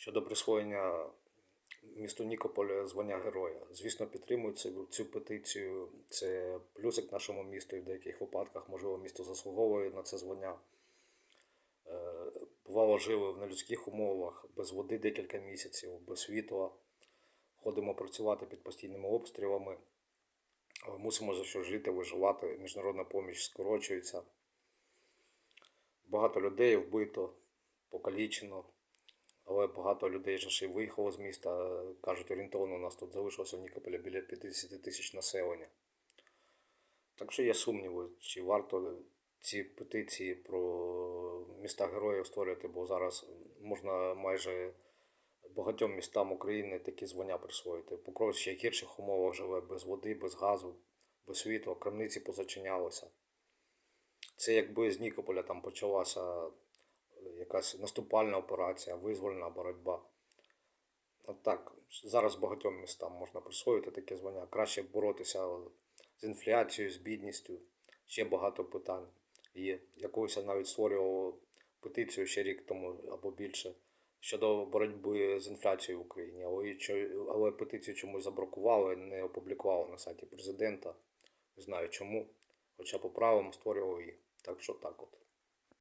щодо присвоєння місту Нікополя звання героя. Звісно, підтримую цю, петицію. Це плюсик нашому місту, і в деяких випадках, можливо, місто заслуговує на це звання. Е, Бувало, жили в нелюдських умовах, без води декілька місяців, без світла. Ходимо працювати під постійними обстрілами. Мусимо за що жити, виживати. Міжнародна поміч скорочується. Багато людей вбито, покалічено. Але багато людей же ще виїхало з міста. Кажуть, орієнтовно у нас тут залишилося в Нікополі біля 50 тисяч населення. Так що є сумніви, чи варто ці петиції про міста героїв створювати, бо зараз можна майже багатьом містам України такі звання присвоїти. Покров ще гірших умовах живе без води, без газу, без світла, крамниці позачинялися. Це якби з Нікополя там почалася якась наступальна операція, визвольна боротьба. От так, зараз багатьом містам можна присвоїти таке звання. Краще боротися з інфляцією, з бідністю. Ще багато питань є. Якусь я навіть створював петицію ще рік тому або більше щодо боротьби з інфляцією в Україні. Але петицію чомусь забракували, не опублікували на сайті президента. Не знаю чому. Хоча по правилам створював її. Так що так от.